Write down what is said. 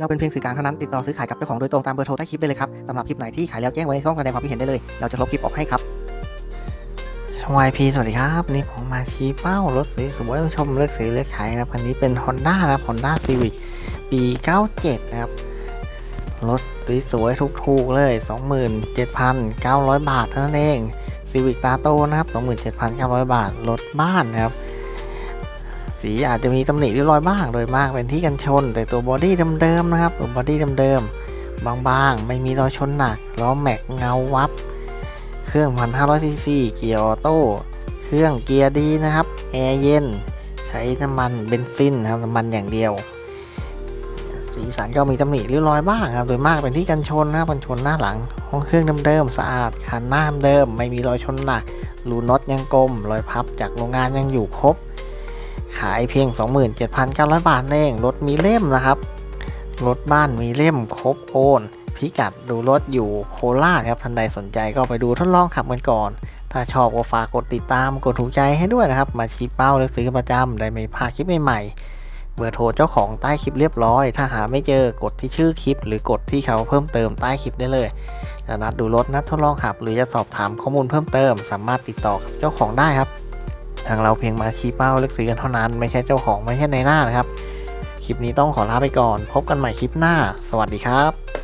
เราเป็นเพียงสื่อกลางเท่านั้นติดต่อซื้อขายกับเจ้าของโดยตรงตามเบอร์โทรใต้คลิปได้เลยครับสำหรับคลิปไหนที่ขายแล้วแจ้งไว้ในช่องแสดงความคิดเห็นได้เลย เราจะลบคลิปออกให้ครับช่อง YP สวัสดีครับนี่ผมมาชี้เป้ารถสวยๆท่านชมเลือกซื้อเลือกขายนะครับคันนี้เป็น Honda นะ Honda Civic ปี 97 นะครับ รถสวยๆถูกๆเลย 27,900 บาทเท่านั้นเอง Civic t a t o นะครับ 27,900 บาท รถบ้านนะครับ สีอาจจะมีตำหนิริ้วรอยบ้างโดยมากเป็นที่กันชน แต่ตัวบอดี้เดิมๆนะครับตัวบอดี้เดิมๆบางๆ ไม่มีรอยชนหนักล้อแม็กเงาวับ เครื่อง 1,500ซีซีเกียร์ออโต้เครื่องเกียร์ดีนะครับแอร์เย็น ใช้น้ำมันเบนซินนะครับน้ำมันอย่างเดียว สีสันก็มีตำหนิริ้วรอยบ้างครับโดยมากเป็นที่กันชนนะครับกันชนหน้าหลังห้องเครื่องเดิมๆสะอาดคันหน้าเดิมไม่มีรอยชนหนักรูน็อตยังกลมรอยพับจากโรงงานยังอยู่ครบ ขายเพียง 27,900 บาทเองรถมีเล่มนะครับ รถบ้านมีเล่มครบโอนพิกัดดูรถอยู่โคราชครับท่านใดสนใจก็ไปดูทดลองขับกันก่อน ถ้าชอบก็ฝากกดติดตามกดถูกใจให้ด้วยนะครับ มาชี้เป้าเลือกซื้อประจำได้ไม่พลาดคลิปใหม่ๆเบอร์โทรเจ้าของใต้คลิปเรียบร้อย ถ้าหาไม่เจอกดที่ชื่อคลิป หรือกดที่เขาเพิ่มเติมใต้คลิปได้เลยจะนัดดูรถนัดทดลองขับ หรือจะสอบถามข้อมูลเพิ่มเติม สามารถติดต่อกับเจ้าของได้ครับ ทางเราเพียงมาชี้เป้าเลือกซื้อกันเท่านั้น ไม่ใช่เจ้าของไม่ใช่ในหน้านะครับ คลิปนี้ต้องขอลาไปก่อน พบกันใหม่คลิปหน้า สวัสดีครับ